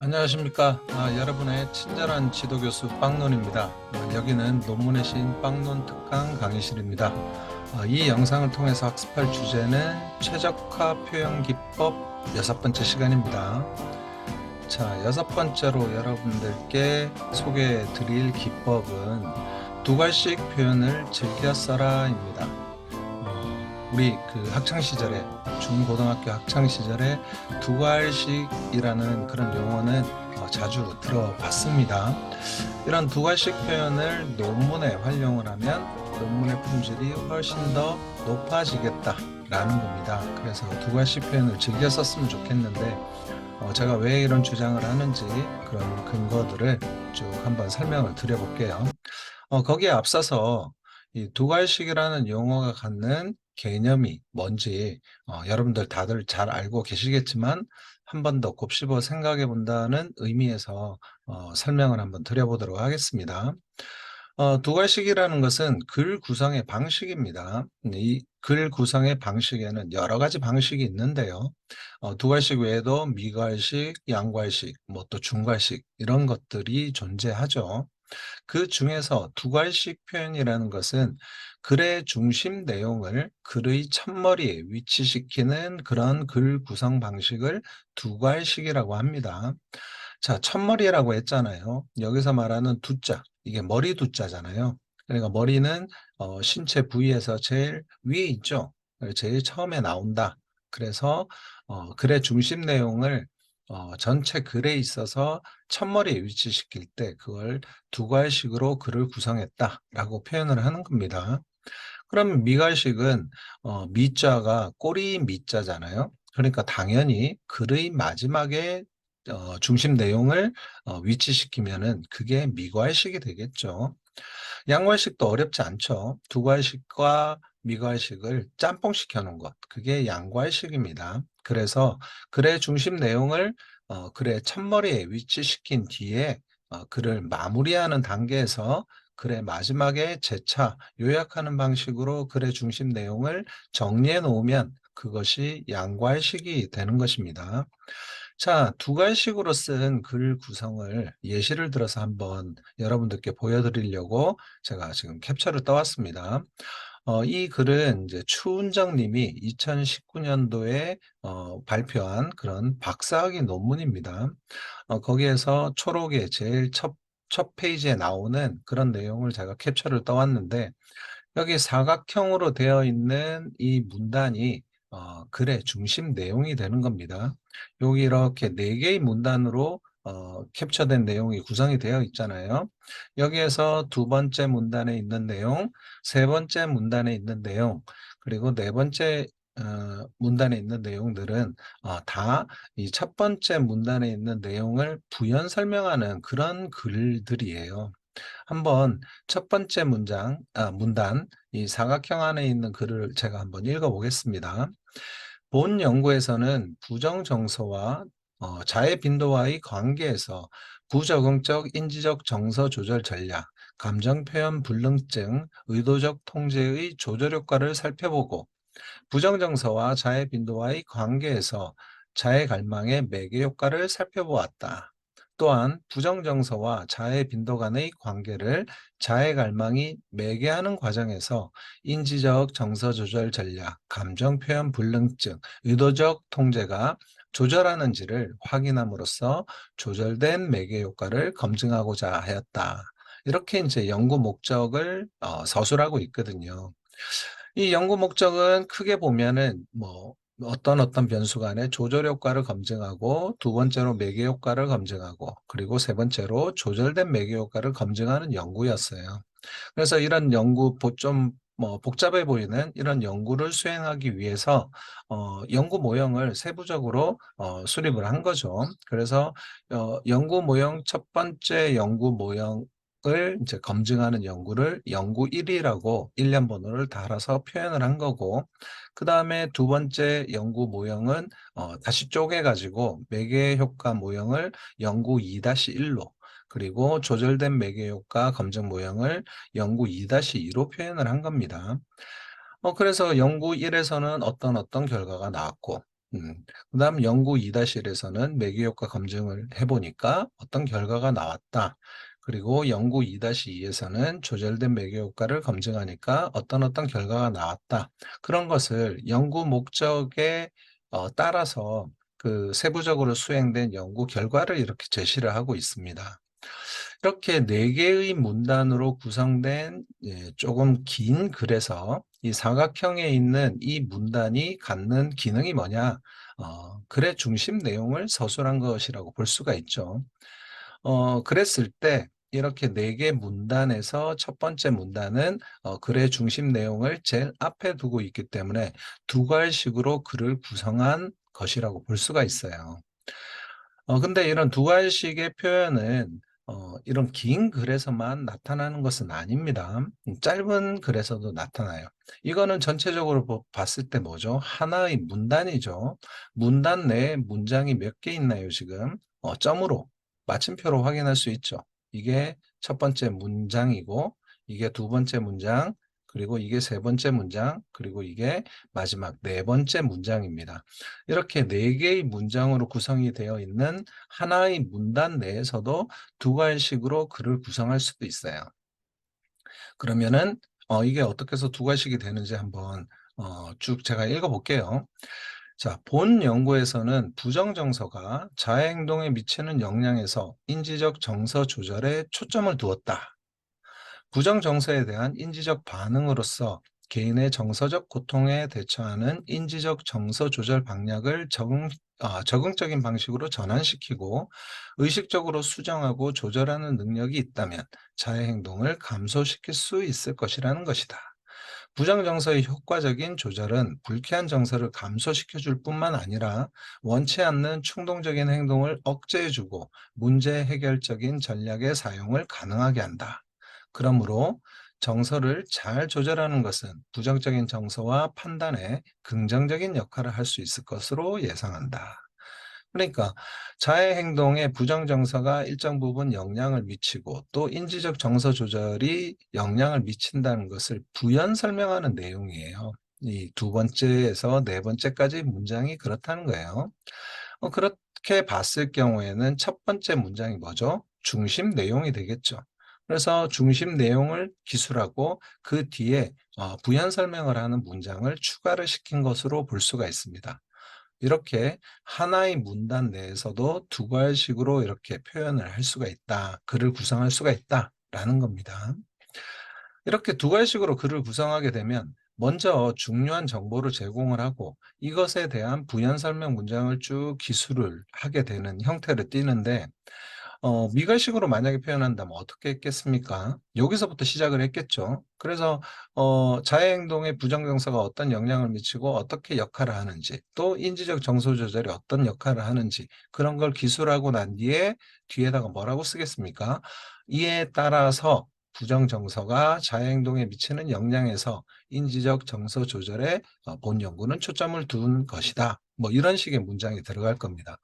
안녕하십니까. 아, 여러분의 친절한 지도교수 빵논입니다. 아, 여기는 논문의 신 빵논 특강 강의실입니다. 아, 이 영상을 통해서 학습할 주제는 최적화 표현 기법 여섯 번째 시간입니다. 자, 여섯 번째로 여러분들께 소개해 드릴 기법은 두 갈씩 표현을 즐겨 써라입니다. 어, 우리 그 학창 시절에 중고등학교 학창 시절에 두괄식이라는 그런 용어는 어, 자주 들어봤습니다. 이런 두괄식 표현을 논문에 활용을 하면 논문의 품질이 훨씬 더 높아지겠다라는 겁니다. 그래서 두괄식 표현을 즐겨 썼으면 좋겠는데 어, 제가 왜 이런 주장을 하는지 그런 근거들을 쭉 한번 설명을 드려볼게요. 어, 거기에 앞서서 이 두괄식이라는 용어가 갖는 개념이 뭔지 어, 여러분들 다들 잘 알고 계시겠지만 한 번 더 곱씹어 생각해 본다는 의미에서 어, 설명을 한번 드려보도록 하겠습니다. 어, 두괄식이라는 것은 글 구성의 방식입니다. 이 글 구성의 방식에는 여러 가지 방식이 있는데요. 어, 두괄식 외에도 미괄식, 양괄식, 뭐 또 중괄식 이런 것들이 존재하죠. 그 중에서 두괄식 표현이라는 것은 글의 중심 내용을 글의 첫머리에 위치시키는 그런 글 구성 방식을 두괄식이라고 합니다. 자, 첫머리라고 했잖아요. 여기서 말하는 두자, 이게 머리 두자잖아요. 그러니까 머리는 어, 신체 부위에서 제일 위에 있죠. 제일 처음에 나온다. 그래서 어, 글의 중심 내용을 어, 전체 글에 있어서 첫머리에 위치시킬 때 그걸 두괄식으로 글을 구성했다라고 표현을 하는 겁니다. 그럼 미괄식은 어, 미자가 꼬리 미자잖아요. 그러니까 당연히 글의 마지막에 어, 중심 내용을 어, 위치시키면은 그게 미괄식이 되겠죠. 양괄식도 어렵지 않죠. 두괄식과 미괄식을 짬뽕시켜 놓은 것. 그게 양괄식입니다. 그래서 글의 중심 내용을 어, 글의 첫머리에 위치시킨 뒤에 어, 글을 마무리하는 단계에서 글의 마지막에 재차 요약하는 방식으로 글의 중심 내용을 정리해 놓으면 그것이 양괄식이 되는 것입니다. 자, 두괄식으로 쓴 글 구성을 예시를 들어서 한번 여러분들께 보여드리려고 제가 지금 캡처를 떠왔습니다. 어, 이 글은 이제 추은정 님이 2019년도에 어, 발표한 그런 박사학위 논문입니다. 어, 거기에서 초록의 제일 첫, 첫 페이지에 나오는 그런 내용을 제가 캡처를 떠왔는데 여기 사각형으로 되어 있는 이 문단이 어, 글의 중심 내용이 되는 겁니다. 여기 이렇게 네 개의 문단으로 어, 캡처된 내용이 구성이 되어 있잖아요. 여기에서 두 번째 문단에 있는 내용, 세 번째 문단에 있는 내용, 그리고 네 번째 어, 문단에 있는 내용들은 어, 다이 첫 번째 문단에 있는 내용을 부연 설명하는 그런 글들이에요. 한번 첫 번째 문장, 아, 문단, 이 사각형 안에 있는 글을 제가 한번 읽어보겠습니다. 본 연구에서는 부정정서와 어, 자의 빈도와의 관계에서 부적응적 인지적 정서 조절 전략, 감정 표현 불능증, 의도적 통제의 조절 효과를 살펴보고 부정정서와 자의 빈도와의 관계에서 자의 갈망의 매개 효과를 살펴보았다. 또한 부정정서와 자의 빈도 간의 관계를 자의 갈망이 매개하는 과정에서 인지적 정서 조절 전략, 감정 표현 불능증, 의도적 통제가 조절하는지를 확인함으로써 조절된 매개 효과를 검증하고자 하였다. 이렇게 이제 연구 목적을 어, 서술하고 있거든요. 이 연구 목적은 크게 보면은 뭐 어떤 어떤 변수 간의 조절 효과를 검증하고 두 번째로 매개 효과를 검증하고 그리고 세 번째로 조절된 매개 효과를 검증하는 연구였어요. 그래서 이런 연구 좀 뭐 복잡해 보이는 이런 연구를 수행하기 위해서 어, 연구 모형을 세부적으로 어, 수립을 한 거죠. 그래서 어, 연구 모형 첫 번째 연구 모형 을 이제 검증하는 연구를 연구 1이라고 1년 번호를 달아서 표현을 한 거고 그 다음에 두 번째 연구 모형은 어, 다시 쪼개 가지고 매개 효과 모형을 연구 2-1로 그리고 조절된 매개 효과 검증 모형을 연구 2-2로 표현을 한 겁니다. 어, 그래서 연구 1에서는 어떤 어떤 결과가 나왔고 음, 그 다음 연구 2-1에서는 매개효과 검증을 해보니까 어떤 결과가 나왔다. 그리고 연구 2-2에서는 조절된 매개효과를 검증하니까 어떤 어떤 결과가 나왔다. 그런 것을 연구 목적에 어, 따라서 그 세부적으로 수행된 연구 결과를 이렇게 제시를 하고 있습니다. 이렇게 네 개의 문단으로 구성된 예, 조금 긴 글에서 이 사각형에 있는 이 문단이 갖는 기능이 뭐냐? 어, 글의 중심 내용을 서술한 것이라고 볼 수가 있죠. 어, 그랬을 때 이렇게 네 개 문단에서 첫 번째 문단은 어, 글의 중심 내용을 제일 앞에 두고 있기 때문에 두 갈식으로 글을 구성한 것이라고 볼 수가 있어요. 어, 근데 이런 두 갈식의 표현은 어, 이런 긴 글에서만 나타나는 것은 아닙니다. 음, 짧은 글에서도 나타나요. 이거는 전체적으로 보- 봤을 때 뭐죠? 하나의 문단이죠. 문단 내에 문장이 몇 개 있나요, 지금? 어, 점으로, 마침표로 확인할 수 있죠. 이게 첫 번째 문장이고, 이게 두 번째 문장, 그리고 이게 세 번째 문장, 그리고 이게 마지막 네 번째 문장입니다. 이렇게 네 개의 문장으로 구성이 되어 있는 하나의 문단 내에서도 두 갈식으로 글을 구성할 수도 있어요. 그러면은 어, 이게 어떻게 해서 두 갈식이 되는지 한번 어, 쭉 제가 읽어볼게요. 자, 본 연구에서는 부정정서가 자해 행동에 미치는 영향에서 인지적 정서 조절에 초점을 두었다. 부정 정서에 대한 인지적 반응으로서 개인의 정서적 고통에 대처하는 인지적 정서 조절 방향을 적응, 아, 적응적인 방식으로 전환시키고 의식적으로 수정하고 조절하는 능력이 있다면 자해 행동을 감소시킬 수 있을 것이라는 것이다. 부정정서의 효과적인 조절은 불쾌한 정서를 감소시켜 줄 뿐만 아니라 원치 않는 충동적인 행동을 억제해주고 문제 해결적인 전략의 사용을 가능하게 한다. 그러므로 정서를 잘 조절하는 것은 부정적인 정서와 판단에 긍정적인 역할을 할 수 있을 것으로 예상한다. 그러니까 자해 행동에 부정 정서가 일정 부분 영향을 미치고 또 인지적 정서 조절이 영향을 미친다는 것을 부연 설명하는 내용이에요. 이 두 번째에서 네 번째까지 문장이 그렇다는 거예요. 어, 그렇게 봤을 경우에는 첫 번째 문장이 뭐죠? 중심 내용이 되겠죠. 그래서 중심 내용을 기술하고 그 뒤에 어, 부연 설명을 하는 문장을 추가를 시킨 것으로 볼 수가 있습니다. 이렇게 하나의 문단 내에서도 두 갈식으로 이렇게 표현을 할 수가 있다. 글을 구성할 수가 있다라는 겁니다. 이렇게 두 갈식으로 글을 구성하게 되면 먼저 중요한 정보를 제공을 하고 이것에 대한 부연 설명 문장을 쭉 기술을 하게 되는 형태를 띠는데 어, 미갈식으로 만약에 표현한다면 어떻게 했겠습니까? 여기서부터 시작을 했겠죠. 그래서 어, 자해행동의 부정정서가 어떤 영향을 미치고 어떻게 역할을 하는지 또 인지적 정서 조절이 어떤 역할을 하는지 그런 걸 기술하고 난 뒤에 뒤에다가 뭐라고 쓰겠습니까? 이에 따라서 부정정서가 자해행동에 미치는 영향에서 인지적 정서 조절에 어, 본 연구는 초점을 둔 것이다. 뭐 이런 식의 문장이 들어갈 겁니다.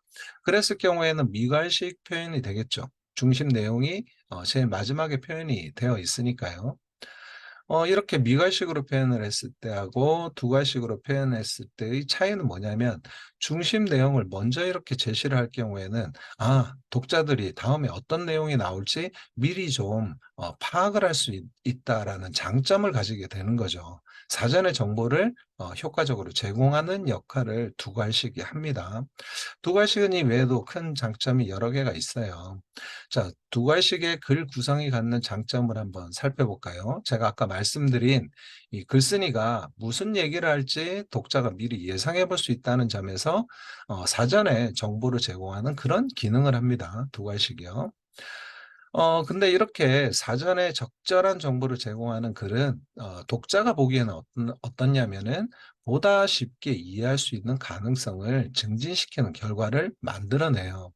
그랬을 경우에는 미괄식 표현이 되겠죠. 중심 내용이 어, 제일 마지막에 표현이 되어 있으니까요. 어, 이렇게 미괄식으로 표현을 했을 때하고 두괄식으로 표현했을 때의 차이는 뭐냐면 중심 내용을 먼저 이렇게 제시를 할 경우에는 아 독자들이 다음에 어떤 내용이 나올지 미리 좀 어, 파악을 할 수 있다라는 장점을 가지게 되는 거죠. 사전의 정보를 어, 효과적으로 제공하는 역할을 두괄식이 합니다. 두괄식은 이 외에도 큰 장점이 여러 개가 있어요. 자, 두괄식의 글 구성이 갖는 장점을 한번 살펴볼까요? 제가 아까 말씀드린 이 글쓴이가 무슨 얘기를 할지 독자가 미리 예상해 볼 수 있다는 점에서 어, 사전에 정보를 제공하는 그런 기능을 합니다. 두괄식이요. 어, 근데 이렇게 사전에 적절한 정보를 제공하는 글은 어, 독자가 보기에는 어떤, 어떻냐면은 보다 쉽게 이해할 수 있는 가능성을 증진시키는 결과를 만들어내요.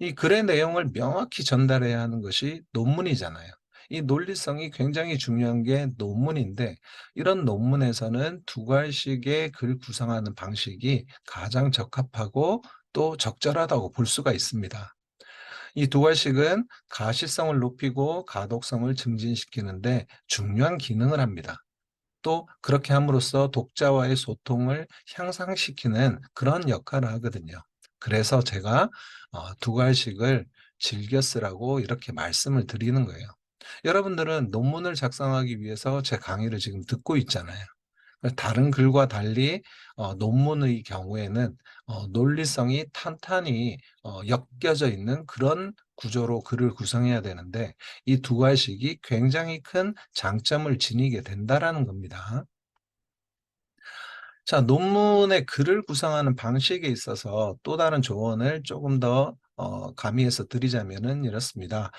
이 글의 내용을 명확히 전달해야 하는 것이 논문이잖아요. 이 논리성이 굉장히 중요한 게 논문인데 이런 논문에서는 두 갈식의 글 구성하는 방식이 가장 적합하고 또 적절하다고 볼 수가 있습니다. 이두 갈식은 가시성을 높이고 가독성을 증진시키는데 중요한 기능을 합니다. 또 그렇게 함으로써 독자와의 소통을 향상시키는 그런 역할을 하거든요. 그래서 제가 어, 두괄식을 즐겨 쓰라고 이렇게 말씀을 드리는 거예요. 여러분들은 논문을 작성하기 위해서 제 강의를 지금 듣고 있잖아요. 다른 글과 달리 어, 논문의 경우에는 어, 논리성이 탄탄히 어, 엮여져 있는 그런 구조로 글을 구성해야 되는데 이 두 가식이 굉장히 큰 장점을 지니게 된다라는 겁니다. 자, 논문의 글을 구성하는 방식에 있어서 또 다른 조언을 조금 더 어, 가미해서 드리자면은 이렇습니다.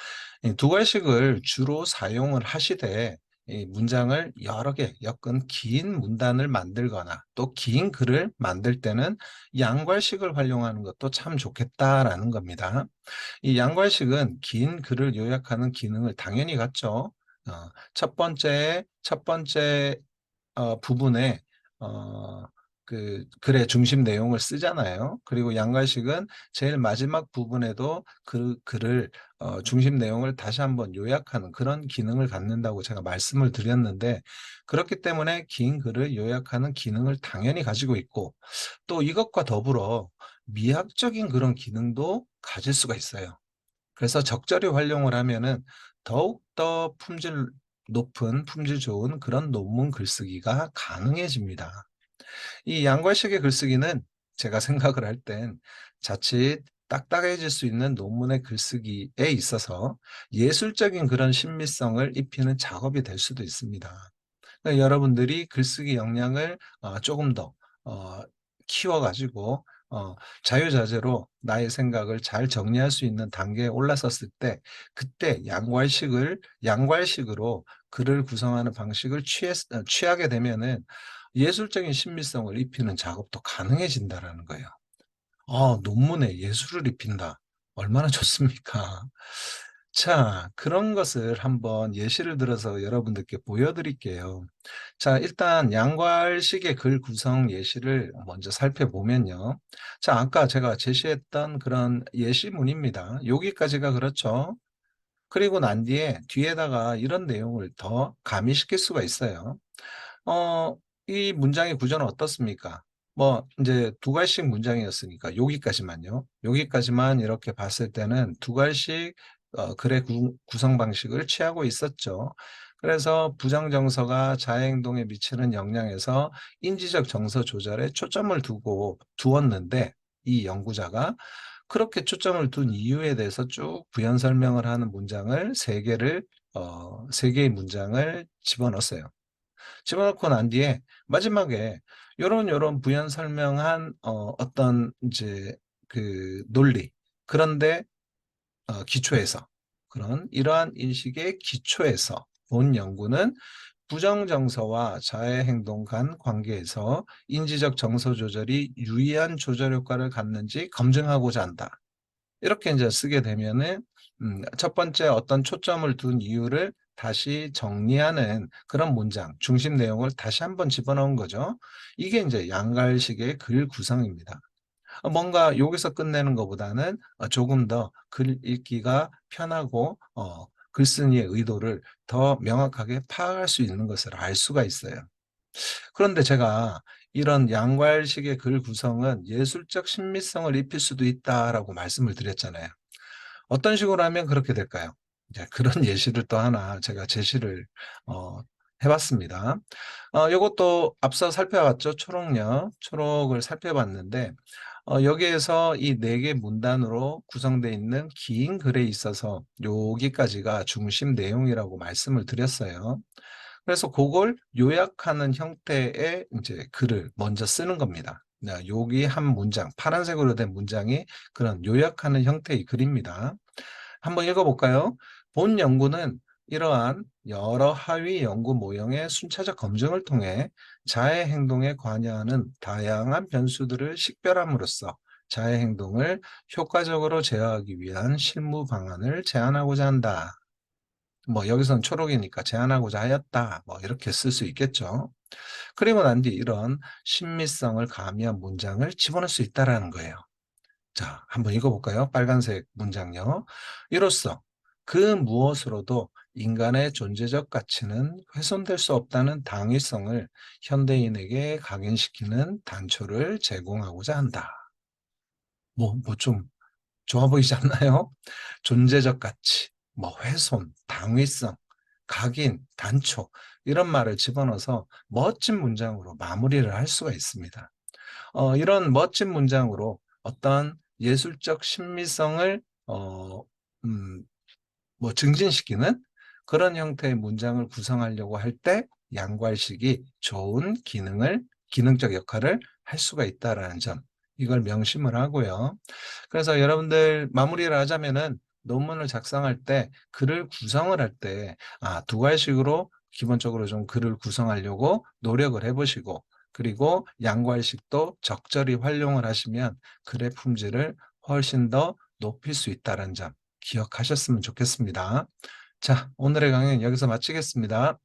이 두괄식을 주로 사용을 하시되 이 문장을 여러 개 엮은 긴 문단을 만들거나 또 긴 글을 만들 때는 양괄식을 활용하는 것도 참 좋겠다라는 겁니다. 이 양괄식은 긴 글을 요약하는 기능을 당연히 갖죠. 어, 첫 번째, 첫 번째 어, 부분에 어, 그 글의 중심 내용을 쓰잖아요. 그리고 양괄식은 제일 마지막 부분에도 그 글을 어, 중심 내용을 다시 한번 요약하는 그런 기능을 갖는다고 제가 말씀을 드렸는데 그렇기 때문에 긴 글을 요약하는 기능을 당연히 가지고 있고 또 이것과 더불어 미학적인 그런 기능도 가질 수가 있어요. 그래서 적절히 활용을 하면은 더욱더 품질 높은 품질 좋은 그런 논문 글쓰기가 가능해집니다. 이 양괄식의 글쓰기는 제가 생각을 할 땐 자칫 딱딱해질 수 있는 논문의 글쓰기에 있어서 예술적인 그런 신미성을 입히는 작업이 될 수도 있습니다. 그러니까 여러분들이 글쓰기 역량을 어, 조금 더 어, 키워가지고 어, 자유자재로 나의 생각을 잘 정리할 수 있는 단계에 올라섰을 때 그때 양괄식을 양괄식으로 글을 구성하는 방식을 취했, 어, 취하게 되면은 예술적인 신미성을 입히는 작업도 가능해진다라는 거예요. 어, 논문에 예술을 입힌다. 얼마나 좋습니까? 자, 그런 것을 한번 예시를 들어서 여러분들께 보여드릴게요. 자, 일단 양괄식의 글 구성 예시를 먼저 살펴보면요. 자, 아까 제가 제시했던 그런 예시문입니다. 여기까지가 그렇죠. 그리고 난 뒤에 뒤에다가 이런 내용을 더 가미시킬 수가 있어요. 어, 이 문장의 구조는 어떻습니까? 뭐 이제 두 갈씩 문장이었으니까 여기까지만요. 여기까지만 이렇게 봤을 때는 두 갈씩 어, 글의 구, 구성 방식을 취하고 있었죠. 그래서 부정정서가 자해행동에 미치는 영향에서 인지적 정서 조절에 초점을 두고 두었는데 이 연구자가 그렇게 초점을 둔 이유에 대해서 쭉 부연 설명을 하는 문장을 세 개를 어, 세 개의 문장을 집어넣었어요. 집어넣고 난 뒤에 마지막에 요런 요런 부연 설명한 어, 어떤 이제 그 논리 그런데 어, 기초에서 그런 이러한 인식의 기초에서 본 연구는 부정정서와 자해행동 간 관계에서 인지적 정서 조절이 유의한 조절 효과를 갖는지 검증하고자 한다. 이렇게 이제 쓰게 되면은 음, 첫 번째 어떤 초점을 둔 이유를 다시 정리하는 그런 문장, 중심 내용을 다시 한번 집어넣은 거죠. 이게 이제 양갈식의 글 구성입니다. 어, 뭔가 여기서 끝내는 것보다는 어, 조금 더 글 읽기가 편하고 어, 글쓴이의 의도를 더 명확하게 파악할 수 있는 것을 알 수가 있어요. 그런데 제가 이런 양괄식의 글 구성은 예술적 신미성을 입힐 수도 있다라고 말씀을 드렸잖아요. 어떤 식으로 하면 그렇게 될까요? 그런 예시를 또 하나 제가 제시를 어, 해봤습니다. 어, 이것도 앞서 살펴봤죠. 초록력, 초록을 살펴봤는데 어, 여기에서 이 네 개 문단으로 구성되어 있는 긴 글에 있어서 여기까지가 중심 내용이라고 말씀을 드렸어요. 그래서 그걸 요약하는 형태의 이제 글을 먼저 쓰는 겁니다. 여기 한 문장, 파란색으로 된 문장이 그런 요약하는 형태의 글입니다. 한번 읽어볼까요? 본 연구는 이러한 여러 하위 연구 모형의 순차적 검증을 통해 자해 행동에 관여하는 다양한 변수들을 식별함으로써 자해 행동을 효과적으로 제어하기 위한 실무 방안을 제안하고자 한다. 뭐 여기선 초록이니까 제안하고자 하였다. 뭐 이렇게 쓸 수 있겠죠. 그리고 난 뒤 이런 신미성을 가미한 문장을 집어넣을 수 있다라는 거예요. 자, 한번 읽어볼까요? 빨간색 문장요. 이로써 그 무엇으로도 인간의 존재적 가치는 훼손될 수 없다는 당위성을 현대인에게 각인시키는 단초를 제공하고자 한다. 뭐, 뭐 좀 좋아 보이지 않나요? 존재적 가치, 뭐 훼손, 당위성, 각인, 단초 이런 말을 집어넣어서 멋진 문장으로 마무리를 할 수가 있습니다. 어, 이런 멋진 문장으로 어떤 예술적 신미성을 어, 음, 뭐 증진시키는 그런 형태의 문장을 구성하려고 할 때 양괄식이 좋은 기능을 기능적 역할을 할 수가 있다라는 점 이걸 명심을 하고요. 그래서 여러분들 마무리를 하자면은 논문을 작성할 때 글을 구성을 할 때 아, 두 괄식으로 기본적으로 좀 글을 구성하려고 노력을 해보시고 그리고 양괄식도 적절히 활용을 하시면 글의 품질을 훨씬 더 높일 수 있다는 점 기억하셨으면 좋겠습니다. 자, 오늘의 강연 여기서 마치겠습니다.